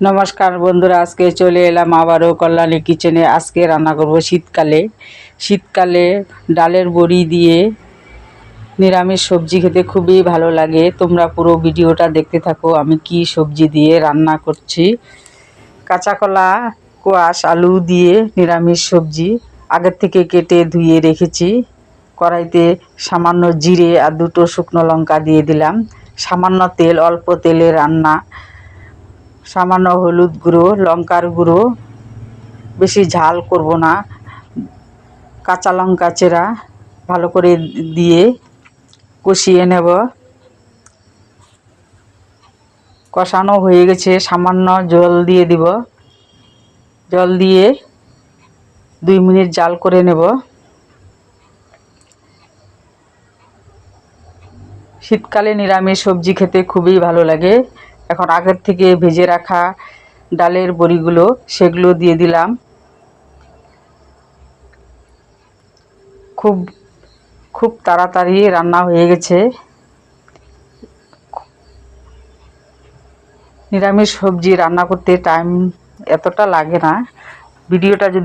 নমস্কার বন্ধুরা, আজকে চলে এলাম আবারও কল্যাণী কিচেনে আজকে রান্না করব শীতকালে। শীতকালে ডালের বড়ি দিয়ে নিরামিষ সবজি খেতে খুবই ভালো লাগে। তোমরা পুরো ভিডিওটা দেখতে থাকো, আমি কি সবজি দিয়ে রান্না করছি। কাঁচা কলা কোয়াশ, আলু দিয়ে নিরামিষ সবজি আগের থেকে কেটে ধুয়ে রেখেছি। কড়াইতে সামান্য জিরে আর দুটো শুকনো লঙ্কা দিয়ে দিলাম। সামান্য তেল, অল্প তেলে রান্না সামান্য হলুদ গুঁড়ো, লঙ্কার গুঁড়ো, বেশি ঝাল করব না। কাঁচা লঙ্কা চেরা ভালো করে দিয়ে কষিয়ে নেব। কষানো হয়ে গেছে, সামান্য জল দিয়ে দিব। জল দিয়ে দুই মিনিট জাল করে নেব। শীতকালে নিরামিষ সবজি খেতে খুবই ভালো লাগে। এখন আগের থেকে ভেজে রাখা ডালের বড়িগুলো, সেগুলো দিয়ে দিলাম। খুব খুব তাড়াতাড়ি রান্না হয়ে গেছে। নিরামিষ সবজি রান্না করতে টাইম এতটা লাগে না। ভিডিওটা যদি